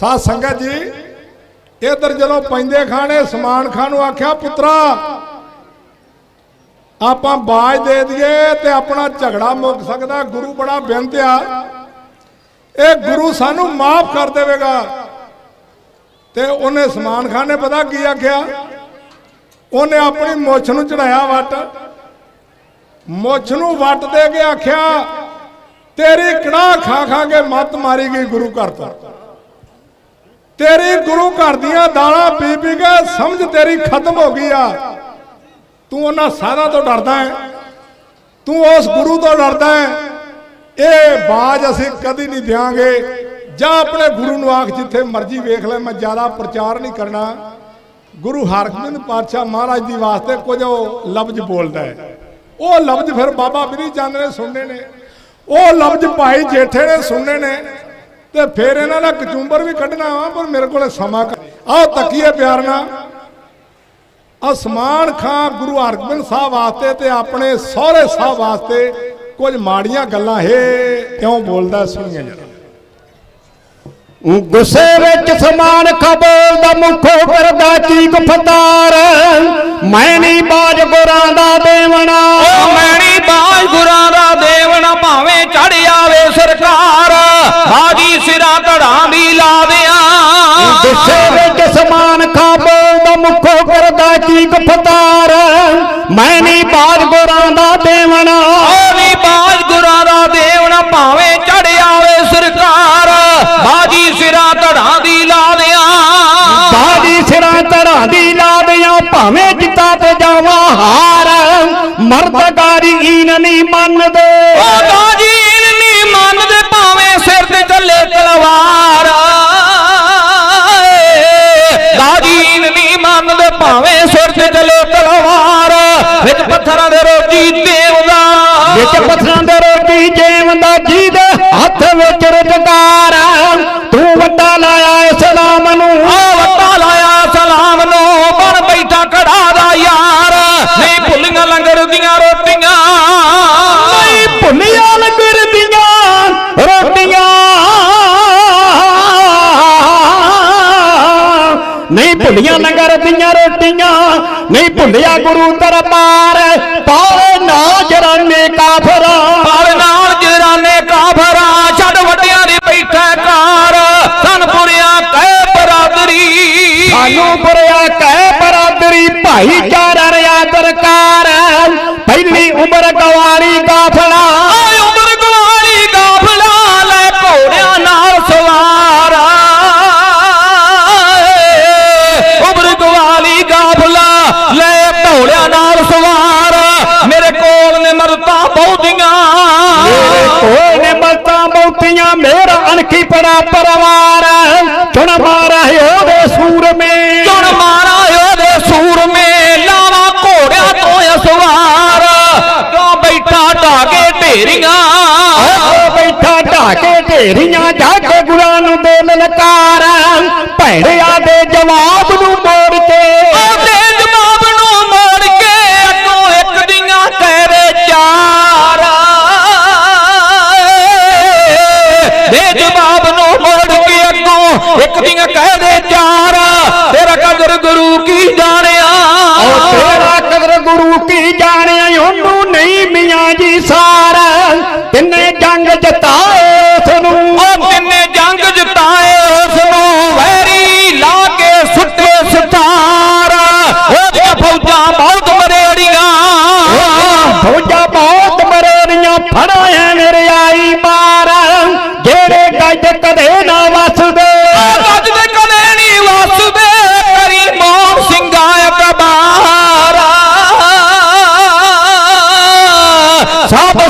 ਸਾਧ ਸੰਗਤ ਜੀ, ਇਧਰ ਜਦੋਂ ਪੈਂਦੇ ਖਾਣੇ, ਸਮਾਨ ਖਾਨ ਨੂੰ ਆਖਿਆ, ਪੁੱਤਰਾ, ਆਪਾਂ ਬਾਜ ਦੇ ਦਈਏ ਤੇ ਆਪਣਾ ਝਗੜਾ ਮੁੱਕ ਸਕਦਾ, ਗੁਰੂ ਬੜਾ ਬੇਨਤ ਆ। ਇਹ ਗੁਰੂ ਸਾਨੂੰ ਮਾਫ ਕਰ ਦੇਵੇਗਾ। ਤੇ ਉਹਨੇ ਸਮਾਨ ਖਾਨ ਨੇ ਪਤਾ ਕੀ ਆਖਿਆ? ਉਹਨੇ ਆਪਣੀ ਮੁੱਛ ਨੂੰ ਚੜਾਇਆ ਵੱਟ। ਮੁੱਛ ਨੂੰ ਵੱਟ ਦੇ ਕੇ ਆਖਿਆ, ਤੇਰੀ ਕੜਾ ਖਾ ਖਾ ਕੇ ਮੱਤ ਮਾਰੀ ਗਈ ਗੁਰੂ ਘਰ ਤੋਂ। ਤੇਰੀ ਗੁਰੂ ਘਰ ਦੀਆਂ ਦਾਲਾਂ ਪੀ ਪੀ ਕੇ ਸਮਝ ਤੇਰੀ ਖਤਮ ਹੋ ਗਈ ਆ। ਤੂੰ ਉਹਨਾਂ ਸਾਧਾਂ ਤੋਂ ਡਰਦਾ ਹੈ। ਤੂੰ ਉਸ ਗੁਰੂ ਤੋਂ ਡਰਦਾ ਹੈ। ਇਹ ਬਾਜ ਅਸੀਂ ਕਦੀ ਨਹੀਂ ਦਿਆਂਗੇ। ਜਾਂ ਆਪਣੇ ਗੁਰੂ ਨੂੰ ਆਖ, ਜਿੱਥੇ ਮਰਜ਼ੀ ਵੇਖ ਲੈ, ਮੈਂ ਜ਼ਿਆਦਾ ਪ੍ਰਚਾਰ ਨਹੀਂ ਕਰਨਾ। ਗੁਰੂ ਹਰਗੋਬਿੰਦ ਪਾਤਸ਼ਾਹ ਮਹਾਰਾਜ ਦੀ ਵਾਸਤੇ ਕੁਝ ਉਹ ਲਫ਼ਜ਼ ਬੋਲਦਾ ਹੈ। ਉਹ ਲਫ਼ਜ਼ ਫਿਰ ਬਾਬਾ ਬਿਰੀ ਚੰਦ ਨੇ ਸੁਣਨੇ ਨੇ। ਉਹ ਲਫ਼ਜ਼ ਭਾਈ ਜੇਠੇ ਨੇ ਸੁਣਨੇ ਨੇ। ਤੇ ਫਿਰ ਇਹਨਾਂ ਦਾ ਕਚੂੰਬਰ ਵੀ ਕੱਢਣਾ ਵਾ, ਪਰ ਮੇਰੇ ਕੋਲ ਸਮਾਂ ਆਹ ਤੱਕੀਏ ਪਿਆਰ ਨਾਲ। ਅਸਮਾਨ ਖਾਂ ਗੁਰੂ ਹਰਗੋਬਿੰਦ ਸਾਹਿਬ ਵਾਸਤੇ ਤੇ ਆਪਣੇ ਸਹੁਰੇ ਸਾਹਿਬ ਵਾਸਤੇ ਕੁਝ ਮਾੜੀਆਂ ਗੱਲਾਂ, ਹੈ, ਕਿਉਂ ਬੋਲਦਾ ਸੁਣੀਆਂ ਜਰਾ। ਗੁੱਸੇ ਵਿੱਚ ਸਮਾਨ ਖਬਰ ਧੜਾਂ ਦੀ ਲਾ ਦਿਆਂ ਗੁੱਸੇ ਵਿੱਚ ਸਮਾਨ ਖਬਰ ਦਾ ਮੁਖੋ ਕਰਦਾ ਚੀਕ ਫਤਾਰ ਮੈਂ ਨਹੀਂ ਬਾਜ ਗੁਰਾਂ ਦਾ ਦੇਵਣਾ। ਓ ਨੀ ਬਾਜ ਗੁਰਾਂ ਦਾ ਦੇਵਣਾ ਭਾਵੇਂ ਚੜ ਆਵੇ ਸਰਕਾਰ। ਬਾਜੀ ਸਿਰਾਂ ਧੜਾਂ ਦੀ ਲਾ ਦਿਆਂ ਬਾਜੀ ਸਿਰਾਂ ਧਰਾਂ ਦੀ ਲਾਦਿਆਂ ਭਾਵੇਂ ਜਿੱਤਾ ਤੇ ਜਾਵਾਂ ਹਾਰ। ਮਰਦਗਾਰੀ ਈਨ ਨਹੀਂ ਮੰਨਦੇ। ਬਾਜੀ ਭੁੱਲੀਆਂ ਲੰਗਰ ਦੀਆਂ ਰੋਟੀਆਂ। ਨਹੀਂ ਭੁੱਲੀਆਂ ਲੰਗਰ ਦੀਆਂ ਰੋਟੀਆਂ ਨਹੀਂ ਭੁੱਲਿਆ ਗੁਰੂ ਦਰਬਾਰ। ਪਾਵੇ ਨਾਜਰਾਨੇ ਕਾਫਰਾ। ਪਾਵੇ ਨਾਲ ਜਰਾਨੇ ਕਾਫਰਾ ਛੱਡ ਵੱਡਿਆਂ ਦੀ ਬੈਠਾ ਕਾਰ ਸਨਪੁਰਿਆ ਕਹਿ ਬਰਾਦਰੀ। ਸਾਨੂੰ ਬੁਰਿਆ ਕਹਿ ਬਰਾਦਰੀ ਭਾਈਚਾਰਾ ਰਿਆ ਦਰਕਾਰ। ਪਹਿਲੀ ਉਮਰ ਗਵਾਰੀ ਕਾਫਲਾ ਘੋੜਿਆਂ ਨਾਲ ਸਵਾਰ। ਮੇਰੇ ਕੋਲ ਨੇ ਮਰਤਾ ਬਹੁਤੀਆਂ। ਕੋਈ ਨੇ ਮਲਤਾਂ ਬਹੁਤੀਆਂ ਮੇਰਾ ਅਣਖੀ ਪੜਾ ਪਰਵਾਰ। ਚੁਣ ਮਾਰਾ ਉਹਦੇ ਸੂਰਮੇ। ਚੁਣ ਮਾਰਾ ਉਹਦੇ ਸੂਰਮੇ। ਲਾਵਾ ਘੋੜਿਆਂ ਤੋਂ ਅਸਵਾਰ ਕਿਉਂ ਬੈਠਾ ਢਾਕੇ ਢੇਰੀਆਂ? ਬੈਠਾ ਢਾਕੇ ਢੇਰੀਆਂ ਜਾ ਕੇ ਗੁਰਾਂ ਨੂੰ ਦੇ ਲਲਕਾਰ ਭੈੜਿਆਂ ਦੇ ਜਵਾਬ ਨੂੰ ਮੋੜ ਕੇ। ਫੜਾਇਆ ਮੇਰੇ ਆਈ ਮਾਰ ਜਿਹੜੇ ਗੱਜ ਕਦੇ ਨਾ ਵਸਦੇ। ਗੱਜ ਦੇ ਕਲੇ ਨਹੀਂ ਵਸਦੇ ਕਰੀ ਮੋਹਨ ਸਿੰਘਾ ਅਕਬਾਰ ਸਭ